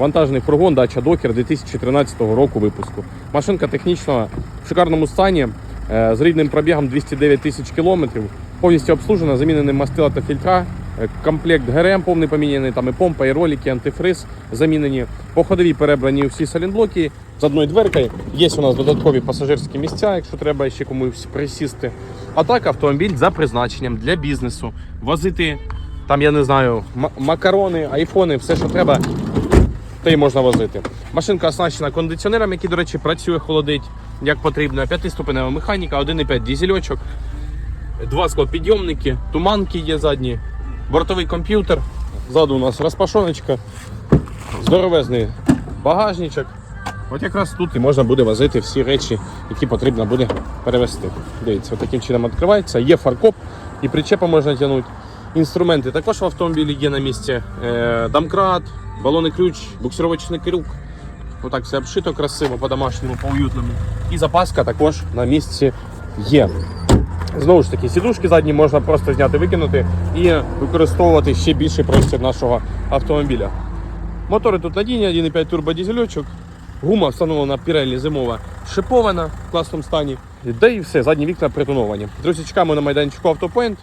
вантажний фургон Дача Докер 2013 року випуску. Машинка технічно в шикарному стані, е, з рідним пробігом 209 тисяч кілометрів, повністю обслужена, замінені мастила та фільтра. е, Комплект ГРМ повний поміняний, там і помпа, і ролики, антифриз замінені. По ходовій перебрані всі салінблоки з одною дверкою. Є у нас додаткові пасажирські місця, якщо треба ще комусь присісти. А так автомобіль за призначенням для бізнесу. Возити там, я не знаю, ма- макарони, айфони, все, що треба, те й можна возити. Машинка оснащена кондиціонером, який, до речі, працює, холодить як потрібно. П'ятиступенева механіка, 1,5 дізельочок, два склопідйомники, туманки є задні, бортовий комп'ютер. Ззаду у нас розпашоночка, здоровезний багажничок. От якраз тут і можна буде возити всі речі, які потрібно буде перевезти. Дивіться, от таким чином відкривається. Є фаркоп і причепа можна тягнути. Інструменти також в автомобілі є на місці. Е, Домкрат, балонний ключ, буксировочний крюк. Отак все обшито красиво, по-домашньому, по-уютному. І запаска також на місці є. Знову ж таки, сідушки задні можна просто зняти, викинути і використовувати ще більший простір нашого автомобіля. Мотори тут надійні, 1,5 турбодізельочок. Гума встановлена Pirelli зимова шипована в класному стані. Да і все, задні вікна притоновані. Друзі, на майданчику Автопоінт.